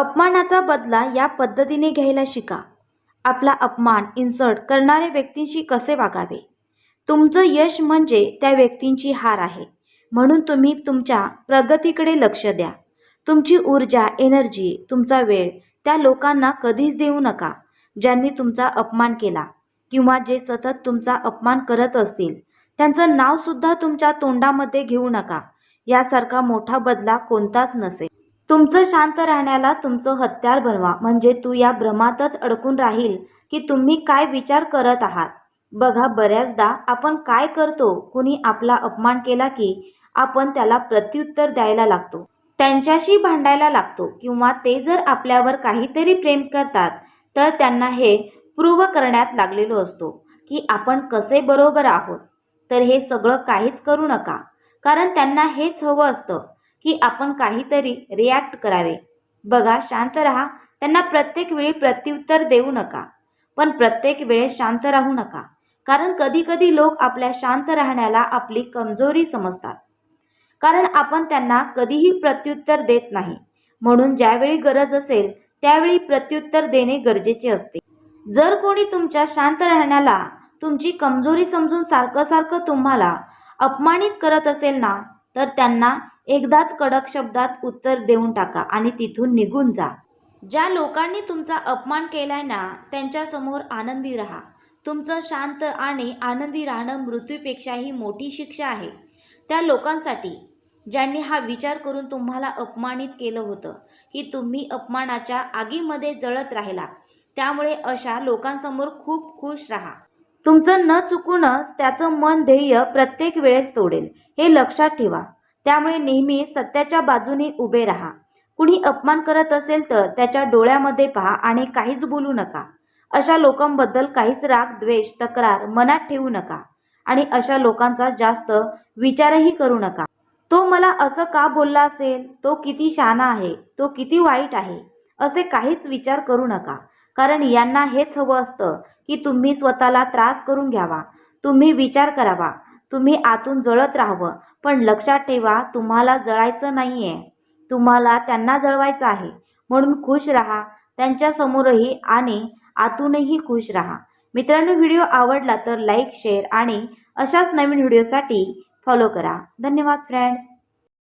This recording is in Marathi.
अपमानाचा बदला या पद्धतीने घ्यायला शिका. आपला अपमान इन्सर्ट करणाऱ्या व्यक्तींशी कसे वागावे? तुमचं यश म्हणजे त्या व्यक्तींची हार आहे. म्हणून तुम्ही तुमच्या प्रगतीकडे लक्ष द्या. तुमची ऊर्जा एनर्जी तुमचा वेळ त्या लोकांना कधीच देऊ नका ज्यांनी तुमचा अपमान केला किंवा जे सतत तुमचा अपमान करत असतील. त्यांचं नावसुद्धा तुमच्या तोंडामध्ये घेऊ नका. यासारखा मोठा बदला कोणताच नसेल. तुमचं शांत राहण्याला तुमचं हत्यार बनवा. म्हणजे तू या भ्रमातच अडकून राहील की तुम्ही काय विचार करत आहात. बघा बऱ्याचदा आपण काय करतो? कुणी आपला अपमान केला की आपण त्याला प्रत्युत्तर द्यायला लागतो. त्यांच्याशी भांडायला लागतो किंवा ते जर आपल्यावर काहीतरी प्रेम करतात तर त्यांना हे प्रूव्ह करण्यात लागलेलो असतो की आपण कसे बरोबर आहोत. तर हे सगळं काहीच करू नका. कारण त्यांना हेच हवं असतं. की आपण काहीतरी रिॲक्ट करावे. बघा शांत राहा. त्यांना प्रत्येक वेळी प्रत्युत्तर देऊ नका. पण प्रत्येक वेळेस शांत राहू नका. कारण कधीकधी लोक आपल्या शांत राहण्याला आपली कमजोरी समजतात. कारण आपण त्यांना कधीही प्रत्युत्तर देत नाही. म्हणून ज्यावेळी गरज असेल त्यावेळी प्रत्युत्तर देणे गरजेचे असते. जर कोणी तुमच्या शांत राहण्याला तुमची कमजोरी समजून सारखं सारखं तुम्हाला अपमानित करत असेल ना तर त्यांना एकदाच कडक शब्दात उत्तर देऊन टाका आणि तिथून निघून जा. ज्या लोकांनी तुमचा अपमान केलाय ना त्यांच्यासमोर आनंदी राहा. तुमचं शांत आणि आनंदी राहणं मृत्यूपेक्षाही मोठी शिक्षा आहे. त्या लोकांसाठी ज्यांनी हा विचार करून तुम्हाला अपमानित केलं होतं की तुम्ही अपमानाच्या आगीमध्ये जळत राहिला. त्यामुळे अशा लोकांसमोर खूप खुश राहा. तुमचं न चुकूनच त्याचं मन ध्येय प्रत्येक वेळेस तोडेल. हे लक्षात ठेवा. त्यामुळे नेहमी सत्याच्या बाजूने उभे राहा. कुणी अपमान करत असेल तर त्याच्या डोळ्यामध्ये पहा आणि काहीच बोलू नका. अशा लोकांबद्दल काहीच राग द्वेष तक्रार मनात ठेवू नका आणि अशा लोकांचा जास्त विचारही करू नका. तो मला असं का बोलला असेल? तो किती शहाणा आहे? तो किती वाईट आहे? असे काहीच विचार करू नका. कारण यांना हेच हवं असतं की तुम्ही स्वतःला त्रास करून घ्यावा. तुम्ही विचार करावा. तुम्ही आतून जळत राहावं. पण लक्षात ठेवा तुम्हाला जळायचं नाही आहे तुम्हाला त्यांना जळवायचं आहे. म्हणून खुश राहा. त्यांच्यासमोरही आणि आतूनही खुश राहा. मित्रांनो व्हिडिओ आवडला तर लाईक शेअर आणि अशाच नवीन व्हिडिओसाठी फॉलो करा. धन्यवाद फ्रेंड्स.